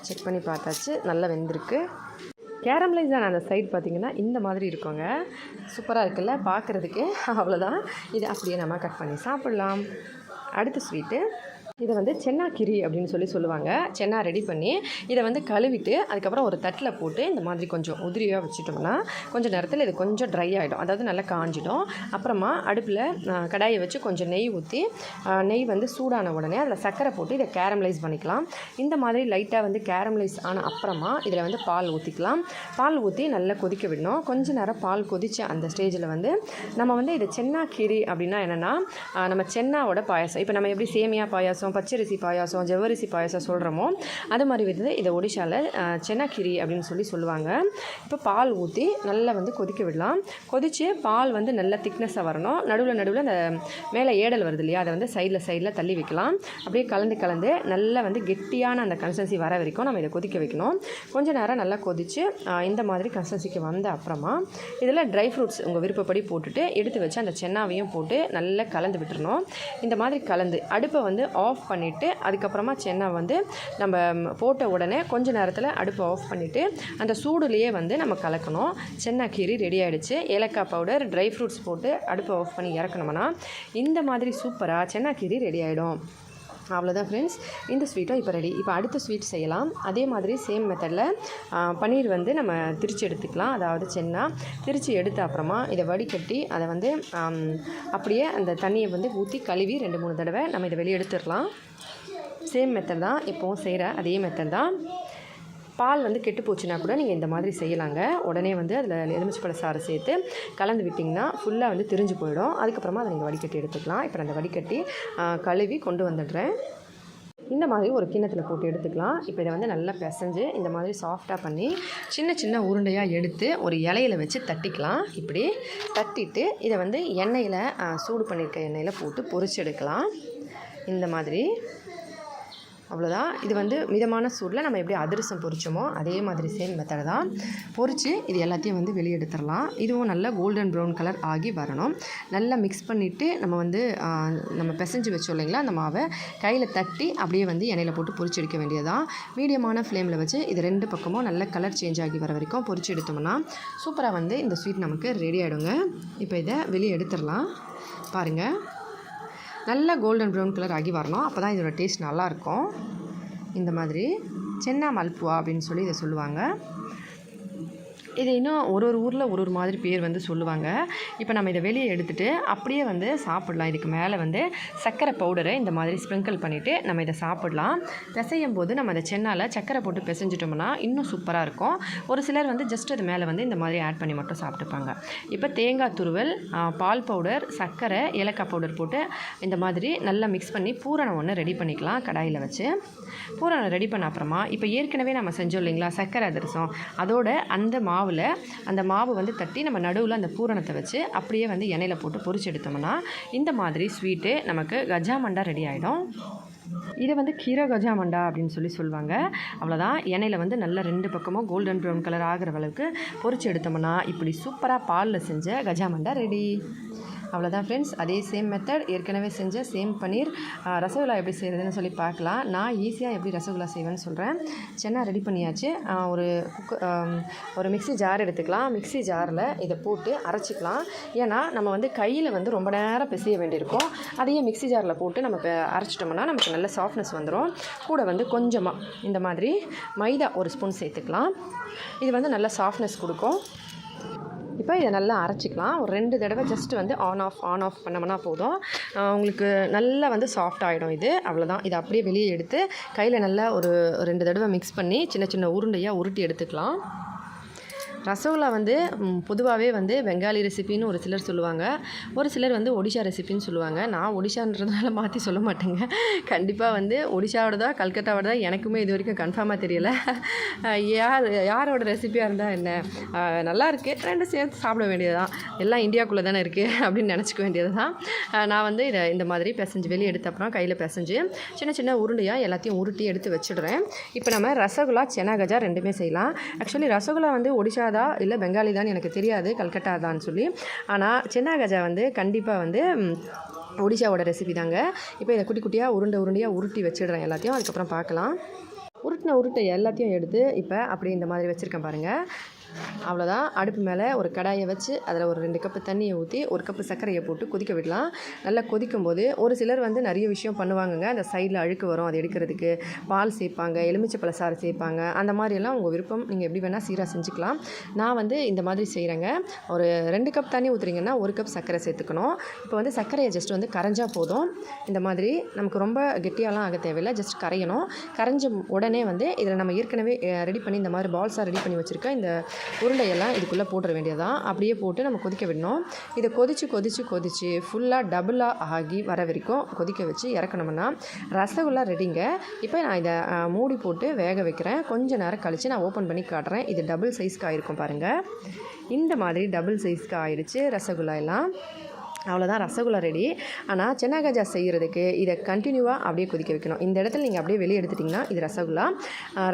செக் பண்ணி பார்த்தாச்சு. நல்லா வெந்திருக்கு. கேரமலைஸான அந்த சைடு பார்த்திங்கன்னா இந்த மாதிரி இருக்குங்க. சூப்பராக இருக்குல்ல? பார்க்குறதுக்கு. அவ்வளோதான் இதை அப்படியே நம்ம கட் பண்ணி சாப்பிட்லாம். அடுத்த ஸ்வீட்டு. இதை வந்து சென்னாக்கிரி அப்படின்னு சொல்லி சொல்லுவாங்க. சென்னா ரெடி பண்ணி இதை வந்து கழுவிட்டு அதுக்கப்புறம் ஒரு தட்டில் போட்டு இந்த மாதிரி கொஞ்சம் உதிரியாக வச்சுட்டோம்னா கொஞ்சம் நேரத்தில் இது கொஞ்சம் ட்ரை ஆகிடும் அதாவது நல்லா காஞ்சிடும். அப்புறமா அடுப்பில் கடாயை வச்சு கொஞ்சம் நெய் ஊற்றி நெய் வந்து சூடான உடனே அதில் சர்க்கரை போட்டு இதை கேரமலைஸ் பண்ணிக்கலாம். இந்த மாதிரி லைட்டாக வந்து கேரமலைஸ் ஆன அப்புறமா இதில் வந்து பால் ஊற்றிக்கலாம் பால் ஊற்றி நல்லா கொதிக்க விடணும். கொஞ்சம் நேரம் பால் கொதித்து அந்த ஸ்டேஜில் வந்து நம்ம வந்து இது சென்னா கீரி அப்படின்னா என்னென்னா நம்ம சென்னாவோட பாயாசம். இப்போ நம்ம எப்படி சேமியா பாயாசம் பச்சரிசி பாயாசம் ஜவ்வரிசி பாயாசம் சொல்கிறோமோ அது மாதிரி வந்து இதை ஒடிஷாவில் சென்னக்கிரி அப்படின்னு சொல்லி சொல்லுவாங்க. இப்போ பால் ஊற்றி நல்லா வந்து கொதிக்க விடலாம். கொதித்து பால் வந்து நல்லா திக்னஸாக வரணும். நடுவில் நடுவில் அந்த மேலே ஏடல் வருது இல்லையா அதை வந்து சைடில் சைடில் தள்ளி வைக்கலாம். அப்படியே கலந்து கலந்து நல்லா வந்து கெட்டியான அந்த கன்சன்சி வர வரைக்கும் நம்ம இதை கொதிக்க வைக்கணும். கொஞ்சம் நேரம் நல்லா கொதித்து இந்த மாதிரி கன்சன்சிக்கு வந்த அப்புறமா இதில் ட்ரை ஃப்ரூட்ஸ் உங்கள் விருப்பப்படி போட்டுட்டு எடுத்து வச்சு அந்த சென்னாவையும் போட்டு நல்லா கலந்து விட்டுறணும். இந்த மாதிரி கலந்து அடுப்பை வந்து ஆஃப் ஆஃப் பண்ணிவிட்டு அதுக்கப்புறமா சென்னா வந்து நம்ம போட்ட உடனே கொஞ்ச நேரத்தில் அடுப்பை ஆஃப் பண்ணிவிட்டு அந்த சூடுலேயே வந்து நம்ம கலக்கணும். சென்னா கீரி ரெடி ஆகிடுச்சு ஏலக்காய் பவுடர் ட்ரை ஃப்ரூட்ஸ் போட்டு அடுப்பை ஆஃப் பண்ணி இறக்கணும்னா இந்த மாதிரி சூப்பராக சென்னா கீரி ரெடி ஆகிடும் அவ்வளோதான் ஃப்ரெண்ட்ஸ் இந்த ஸ்வீட்டும் இப்போ ரெடி இப்போ அடுத்த ஸ்வீட் செய்யலாம். அதே மாதிரி சேம் மெத்தடில் பன்னீர் வந்து நம்ம திரிச்சு எடுத்துக்கலாம். அதாவது சென்னா. திரிச்சு எடுத்த அப்புறமா இதை வடிகட்டி அதை வந்து அப்படியே அந்த தண்ணியை வந்து ஊற்றி கழுவி ரெண்டு மூணு தடவை நம்ம இதை வெளியே எடுத்துடலாம். சேம் மெத்தட் தான் இப்போவும் செய்கிற அதே மெத்தட் தான். பால் வந்து கெட்டு போச்சுன்னா கூட நீங்கள் இந்த மாதிரி செய்யலாங்க. உடனே வந்து அதில் எலுமிச்சப்பழ சாறு சேர்த்து கலந்து விட்டிங்கன்னா ஃபுல்லாக வந்து திரிஞ்சு போயிடும். அதுக்கப்புறமா அதை நீங்கள் வடிகட்டி எடுத்துக்கலாம். இப்போ அந்த வடிகட்டி கழுவி கொண்டு வந்துடுறேன். இந்த மாதிரி ஒரு கிண்ணத்தில் போட்டு எடுத்துக்கலாம். இப்போ இதை வந்து நல்லா பிசைஞ்சு இந்த மாதிரி சாஃப்டாக பண்ணி சின்ன சின்ன உருண்டையாக எடுத்து ஒரு இலையில வச்சு தட்டிக்கலாம். இப்படி தட்டிட்டு இதை வந்து எண்ணெயில் சூடு பண்ணியிருக்க எண்ணெயில் போட்டு பொறிச்சு எடுக்கலாம். இந்த மாதிரி. அவ்வளோதான் இது வந்து மிதமான சூடில் நம்ம எப்படி அதிரசம் பொரிச்சோமோ அதே மாதிரி சேம் மெத்தட் தான் பொரித்து இது எல்லாத்தையும் வந்து வெளியே எடுத்துடலாம் இதுவும் நல்லா கோல்டன் ப்ரௌன் கலர் ஆகி வரணும். நல்லா மிக்ஸ் பண்ணிவிட்டு நம்ம வந்து நம்ம பிசைஞ்சு வச்சோம் இல்லைங்களா அந்த மாவை கையில் தட்டி அப்படியே வந்து எண்ணெயில் போட்டு பொரிச்சு எடுக்க வேண்டியதான் மீடியமான ஃப்ளேமில் வச்சு இது ரெண்டு பக்கமும் நல்ல கலர் சேஞ்ச் ஆகி வர வரைக்கும் பொரிச்சு எடுத்தோம்னா சூப்பராக வந்து இந்த ஸ்வீட் நமக்கு ரெடி ஆகிடுங்க இப்போ இதை வெளியே எடுத்துடலாம் பாருங்கள் நல்லா கோல்டன் ப்ரௌன் கலர் ஆகி வரணும். அப்போ தான் இதோட டேஸ்ட் நல்லாயிருக்கும். இந்த மாதிரி சென்னா மல்புவா அப்படின்னு சொல்லி இதை சொல்லுவாங்க. இது இன்னும் ஒரு ஒரு ஊரில் ஒரு ஒரு மாதிரி பேர் வந்து சொல்லுவாங்க. இப்போ நம்ம இதை வெளியே எடுத்துகிட்டு அப்படியே வந்து சாப்பிட்லாம். இதுக்கு மேலே வந்து சர்க்கரை பவுடரை இந்த மாதிரி ஸ்ப்ரிங்கிள் பண்ணிவிட்டு நம்ம இதை சாப்பிட்லாம். பிசையும் போது நம்ம அதை சென்னால் சர்க்கரை போட்டு பிசைஞ்சிட்டோம்னா இன்னும் சூப்பராக இருக்கும். ஒரு சிலர் வந்து ஜஸ்ட் அது மேலே வந்து இந்த மாதிரி ஆட் பண்ணி மட்டும் சாப்பிட்டுப்பாங்க. இப்போ தேங்காய் துருவல் பால் பவுடர் சர்க்கரை ஏலக்காய் பவுடர் போட்டு இந்த மாதிரி நல்லா மிக்ஸ் பண்ணி பூரணம் ஒன்று ரெடி பண்ணிக்கலாம் கடாயில் வச்சு. பூரணம் ரெடி பண்ண அப்புறமா இப்போ ஏற்கனவே நம்ம செஞ்சோம் இல்லைங்களா? சர்க்கரை அதிரசம். அதோட அந்த மாவு மாவில் அந்த மாவு வந்து தட்டி நம்ம நடுவில் அந்த பூரணத்தை வச்சு அப்படியே வந்து எண்ணெயில் போட்டு பொரிச்சு எடுத்தோம்னா இந்த மாதிரி ஸ்வீட்டு நமக்கு கஜாமண்டா ரெடி ஆகிடும் இதை வந்து கீரை கஜாமண்டா அப்படின்னு சொல்லி சொல்லுவாங்க. அவ்வளோதான் எண்ணெயில் வந்து நல்லா ரெண்டு பக்கமும் கோல்டன் ப்ரௌன் கலர் ஆகிற அளவுக்கு பொரிச்சு எடுத்தோம்னா இப்படி சூப்பராக பாலில் செஞ்ச கஜா மண்டா ரெடி அவ்வளோதான் ஃப்ரெண்ட்ஸ் அதே சேம் மெத்தட் ஏற்கனவே செஞ்ச சேம் பன்னீர். ரசகுல்லா எப்படி செய்கிறதுன்னு சொல்லி பார்க்கலாம். நான் ஈஸியாக எப்படி ரசகுல்லா செய்வேன்னு சொல்கிறேன் சென்னா ரெடி பண்ணியாச்சு. ஒரு குக்க ஒரு மிக்ஸி ஜார் எடுத்துக்கலாம். மிக்ஸி ஜாரில் இதை போட்டு அரைச்சிக்கலாம். ஏன்னா நம்ம வந்து கையில் வந்து ரொம்ப நேரம் பிசைய வேண்டியிருக்கும். அதையே மிக்ஸி ஜாரில் போட்டு நம்ம அரைச்சிட்டோம்னா நமக்கு நல்ல சாஃப்ட்னஸ் வந்துடும் கூட வந்து கொஞ்சமாக இந்த மாதிரி மைதா ஒரு ஸ்பூன் சேர்த்துக்கலாம். இது வந்து நல்ல சாஃப்ட்னஸ் கொடுக்கும். இப்போ இதை நல்லா அரைச்சிக்கலாம். ஒரு ரெண்டு தடவை ஜஸ்ட் வந்து ஆன் ஆஃப் ஆன் ஆஃப் பண்ணோம்னா போதும். உங்களுக்கு நல்லா வந்து சாஃப்ட் ஆகிடும் இது. அவ்வளோதான் இதை அப்படியே வெளியே எடுத்து கையில் நல்லா ஒரு ரெண்டு தடவை மிக்ஸ் பண்ணி சின்ன சின்ன உருண்டையாக உருட்டி எடுத்துக்கலாம். ரசகுல்லா வந்து பொதுவாகவே வந்து பெங்காலி ரெசிபின்னு ஒரு சிலர் சொல்லுவாங்க. ஒரு சிலர் வந்து ஒடிஷா ரெசிபின்னு சொல்லுவாங்க. நான் ஒடிஷான்றதுனால மாற்றி சொல்ல மாட்டேங்க. கண்டிப்பாக வந்து ஒடிஷாவோட தான் கல்கத்தாவோட தான் எனக்குமே இது வரைக்கும் கன்ஃபார்மாக தெரியல. யார் யாரோட ரெசிபியாக இருந்தால் என்ன? நல்லா இருக்குது ரெண்டு சேர்த்து சாப்பிட வேண்டியதுதான். எல்லாம் இந்தியாக்குள்ளே தானே இருக்குது அப்படின்னு நினச்சிக்க வேண்டியது தான் நான் வந்து இதை இந்த மாதிரி பிசைஞ்சு வெளியே எடுத்த அப்புறம் கையில் பிசைஞ்சு சின்ன சின்ன உருண்டையாக எல்லாத்தையும் உருட்டி எடுத்து வச்சிடுறேன். இப்போ நம்ம ரசகுல்லா செனாகஜா ரெண்டுமே செய்யலாம். ஆக்சுவலி ரசகுல்லா வந்து ஒடிஷா கல்கத்தா இல்லை பெங்காலி தான் எனக்கு தெரியாது கல்கட்டா தான் சொல்லி. ஆனால் சென்னா கஜா வந்து கண்டிப்பாக வந்து ஒடிஷாவோட ரெசிபி தாங்க. இப்போ இதை குட்டி குட்டியாக உருண்டை உருண்டையாக உருட்டி வச்சிடுறேன் எல்லாத்தையும். அதுக்கப்புறம் பார்க்கலாம். உருட்டின உருட்டை எல்லாத்தையும் எடுத்து இப்போ அப்படி இந்த மாதிரி வச்சுருக்கேன் பாருங்கள் அவ்வளோதான் அடுப்பு மேலே ஒரு கடாயை வச்சு அதில் ஒரு ரெண்டு கப்பு தண்ணியை ஊற்றி ஒரு கப்பு சர்க்கரையை போட்டு கொதிக்க விடலாம். நல்லா கொதிக்கும் போது ஒரு சிலர் வந்து நிறைய விஷயம் பண்ணுவாங்கங்க. அந்த சைடில் அழுக்கு வரும் அதை எடுக்கிறதுக்கு. பால் சேர்ப்பாங்க எலுமிச்சை சாறு சேர்ப்பாங்க. அந்த மாதிரியெல்லாம் உங்கள் விருப்பம். நீங்கள் எப்படி வேணால் சீராக செஞ்சுக்கலாம். நான் வந்து இந்த மாதிரி செய்கிறேங்க ஒரு ரெண்டு கப் தண்ணி ஊற்றுறீங்கன்னா ஒரு கப் சர்க்கரை சேர்த்துக்கணும். இப்போ வந்து சர்க்கரையை ஜஸ்ட் வந்து கரைஞ்சால் போதும். இந்த மாதிரி நமக்கு ரொம்ப கெட்டியாலாம் ஆக தேவையில்லை. ஜஸ்ட் கரையணும். கரைஞ்ச உடனே வந்து இதில் நம்ம ஏற்கனவே ரெடி பண்ணி இந்த மாதிரி பால்ஸாக ரெடி பண்ணி வச்சுருக்கேன் இந்த உருண்டையெல்லாம் இதுக்குள்ளே போட்டுற வேண்டியதான் அப்படியே போட்டு நம்ம கொதிக்க விடணும். இதை கொதித்து கொதித்து கொதித்து ஃபுல்லாக டபுளாக ஆகி வர வரைக்கும் கொதிக்க வச்சு இறக்கணும்னா ரசகுல்லா ரெடிங்க இப்போ நான் இதை மூடி போட்டு வேக வைக்கிறேன். கொஞ்ச நேரம் கழித்து நான் ஓப்பன் பண்ணி காட்டுறேன். இது டபுள் சைஸ்க்கு ஆகிருக்கும் பாருங்கள் இந்த மாதிரி டபுள் சைஸ்க்கு ஆயிடுச்சு ரசகுல்லா எல்லாம். அவ்வளோதான் ரசகுல்லா ரெடி ஆனால் சென்னா கஜா செய்கிறதுக்கு இதை கண்டினியூவாக அப்படியே கொதிக்க வைக்கணும். இந்த இடத்துல நீங்கள் அப்படியே வெளியே எடுத்துட்டிங்கன்னா இது ரசகுல்லா.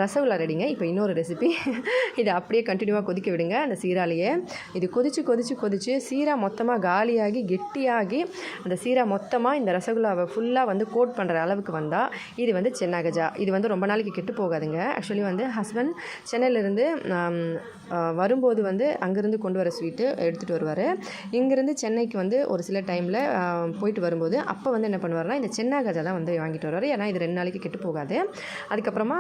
ரசகுல்லா ரெடிங்க இப்போ இன்னொரு ரெசிபி இதை அப்படியே கண்டினியூவாக கொதிக்க விடுங்க அந்த சீராலேயே. இது கொதித்து கொதித்து கொதித்து சீரா மொத்தமாக காலியாகி கெட்டியாகி அந்த சீரா மொத்தமாக இந்த ரசகுல்லாவை ஃபுல்லாக வந்து கோட் பண்ணுற அளவுக்கு வந்தால் இது வந்து சென்னா கஜா. இது வந்து ரொம்ப நாளைக்கு கெட்டு போகாதுங்க. ஆக்சுவலி வந்து ஹஸ்பண்ட் சென்னையிலேருந்து வரும்போது வந்து அங்கேருந்து கொண்டு வர ஸ்வீட்டு எடுத்துகிட்டு வருவார். இங்கேருந்து சென்னைக்கு வந்து ஒரு சில டைமில் போயிட்டு வரும்போது அப்போ வந்து என்ன பண்ணுவார்னா இந்த சென்னா கஜா தான் வந்து வாங்கிட்டு வருவார். ஏன்னா இது ரெண்டு நாளைக்கு கெட்டு போகாது. அதுக்கப்புறமா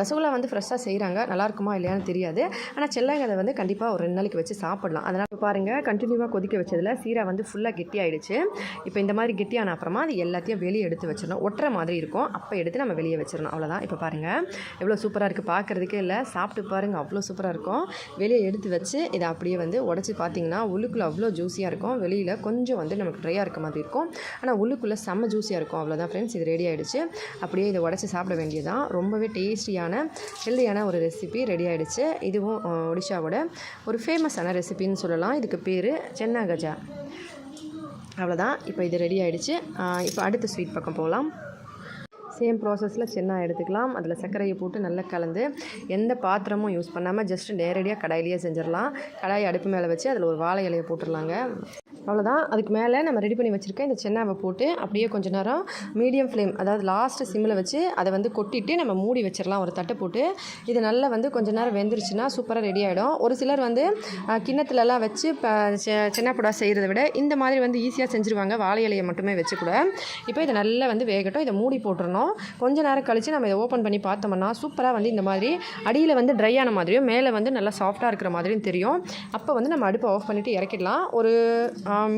ரசகுல்லா வந்து ஃப்ரெஷ்ஷாக செய்கிறாங்க நல்லாயிருக்குமா இல்லையான்னு தெரியாது. ஆனால் செல்லங்கதை வந்து கண்டிப்பாக ஒரு ரெண்டு நாளைக்கு வச்சு சாப்பிடலாம். அதனால் இப்போ பாருங்கள் கண்டினியூவாக கொதிக்க வச்சதில் சீரா வந்து ஃபுல்லாக கெட்டியாயிடுச்சு இப்போ இந்த மாதிரி கெட்டியான அப்புறமா அது எல்லாத்தையும் வெளியே எடுத்து வச்சிடணும். ஒட்டுற மாதிரி இருக்கும். அப்போ எடுத்து நம்ம வெளியே வச்சிடணும். அவ்வளோதான் இப்போ பாருங்கள் எவ்வளோ சூப்பராக இருக்குது பார்க்குறதுக்கே இல்லை. சாப்பிட்டு பாருங்கள் அவ்வளோ சூப்பராக இருக்கும். வெளியே எடுத்து வச்சு இதை அப்படியே வந்து உடச்சி பார்த்தீங்கன்னா உள்ளுக்குள்ளே அவ்வளோ ஜூஸியாக இருக்கும். வெளியில் கொஞ்சம் வந்து நமக்கு ட்ரையாக இருக்க மாதிரி இருக்கும். ஆனால் உள்ளுக்குள்ளே செம்ம ஜூஸியாக இருக்கும். அவ்வளோதான் ஃப்ரெண்ட்ஸ் இது ரெடி ஆகிடுச்சு அப்படியே இதை உடச்சி சாப்பிட வேண்டியதான் ரொம்பவே டேஸ்ட் டேஸ்டியான ஹெல்தியான ஒரு ரெசிபி ரெடி ஆகிடுச்சு இதுவும் ஒடிஷாவோட ஒரு ஃபேமஸான ரெசிபின்னு சொல்லலாம். இதுக்கு பேர் சென்னா கஜா. அவ்வளோதான் இப்போ இது ரெடி ஆகிடுச்சு இப்போ அடுத்த ஸ்வீட் பக்கம் போகலாம். சேம் ப்ராசஸில் சென்னா எடுத்துக்கலாம். அதில் சர்க்கரையை போட்டு நல்லா கலந்து எந்த பாத்திரமும் யூஸ் பண்ணாமல் ஜஸ்ட் நேரடியாக கடாயிலேயே செஞ்சிடலாம். கடாயை அடுப்பு மேலே வச்சு அதில் ஒரு வாழை இலையை போட்டுடலாங்க. அவ்வளோதான் அதுக்கு மேலே நம்ம ரெடி பண்ணி வச்சுருக்க இந்த சென்னாவை போட்டு அப்படியே கொஞ்ச நேரம் மீடியம் ஃப்ளேம் அதாவது லாஸ்ட்டு சிம்மில் வச்சு அதை வந்து கொட்டிட்டு நம்ம மூடி வச்சிடலாம் ஒரு தட்டை போட்டு இது நல்லா வந்து கொஞ்ச நேரம் வெந்துருச்சுன்னா சூப்பராக ரெடி ஆகிடும் ஒரு சிலர் வந்து கிண்ணத்துலலாம் வச்சு இப்போ சென்னா புடா செய்கிறத விட இந்த மாதிரி வந்து ஈஸியாக செஞ்சுருவாங்க. வாழை இலையை மட்டுமே வச்சு கூட. இப்போ இதை நல்லா வந்து வேகட்டும். இதை மூடி போட்டுருணும் கொஞ்ச நேரம் கழித்து நம்ம இதை ஓப்பன் பண்ணி பார்த்தோம்னா சூப்பராக வந்து இந்த மாதிரி அடியில் வந்து ட்ரை ஆன மாதிரியும் மேலே வந்து நல்லா சாஃப்டாக இருக்கிற மாதிரியும் தெரியும். அப்போ வந்து நம்ம அடுப்பை ஆஃப் பண்ணிவிட்டு இறக்கிடலாம். ஒரு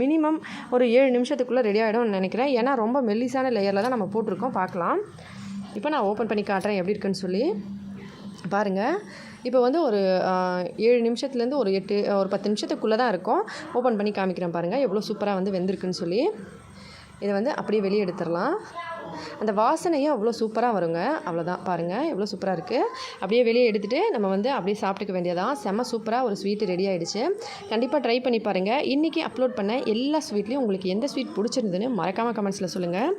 மினிமம் ஒரு ஏழு நிமிஷத்துக்குள்ளே ரெடி ஆகிடும்னு நினைக்கிறேன். ஏன்னா ரொம்ப மெல்லிசான லேயரில் தான் நம்ம போட்டிருக்கோம். பார்க்கலாம். இப்போ நான் ஓப்பன் பண்ணி காட்டுறேன் எப்படி இருக்குன்னு சொல்லி. பாருங்கள் இப்போ வந்து ஒரு ஏழு நிமிஷத்துலேருந்து ஒரு எட்டு ஒரு பத்து நிமிஷத்துக்குள்ளே தான் இருக்கும். ஓப்பன் பண்ணி காமிக்கிறேன் பாருங்கள் எவ்வளோ சூப்பராக வந்து வெந்திருக்குன்னு சொல்லி. இதை வந்து அப்படியே வெளியே எடுத்துடலாம். அந்த வாசனையும் அவ்வளோ சூப்பராக வருங்க. அவ்வளோதான். பாருங்கள் எவ்வளோ சூப்பராக இருக்குது அப்படியே வெளியே எடுத்துகிட்டு நம்ம வந்து அப்படியே சாப்பிட்டுக்க வேண்டியதான் செம்ம சூப்பராக ஒரு ஸ்வீட் ரெடி ஆகிடுச்சு கண்டிப்பாக ட்ரை பண்ணி பாருங்கள் இன்றைக்கி அப்லோட் பண்ண எல்லா ஸ்வீட்லேயும் உங்களுக்கு எந்த ஸ்வீட் பிடிச்சிருந்துன்னு மறக்காமல் கமெண்ட்ஸில் சொல்லுங்கள்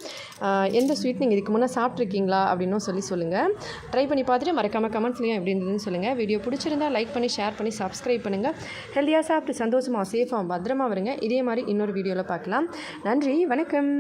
எந்த ஸ்வீட் நீங்கள் இதுக்கு முன்னே சாப்பிட்ருக்கீங்களா அப்படின்னும் சொல்லி சொல்லுங்கள் ட்ரை பண்ணி பார்த்துட்டு மறக்காமல் கமெண்ட்ஸ்லையும் எப்படி இருந்ததுன்னு சொல்லுங்கள் வீடியோ பிடிச்சிருந்தா லைக் பண்ணி ஷேர் பண்ணி சப்ஸ்கிரைப் பண்ணுங்கள் ஹெல்த்தியாக சாப்பிட்டு சந்தோஷமாக சேஃபாக பத்திரமா வருங்க. இதே மாதிரி இன்னொரு வீடியோவில் பார்க்கலாம். நன்றி வணக்கம்.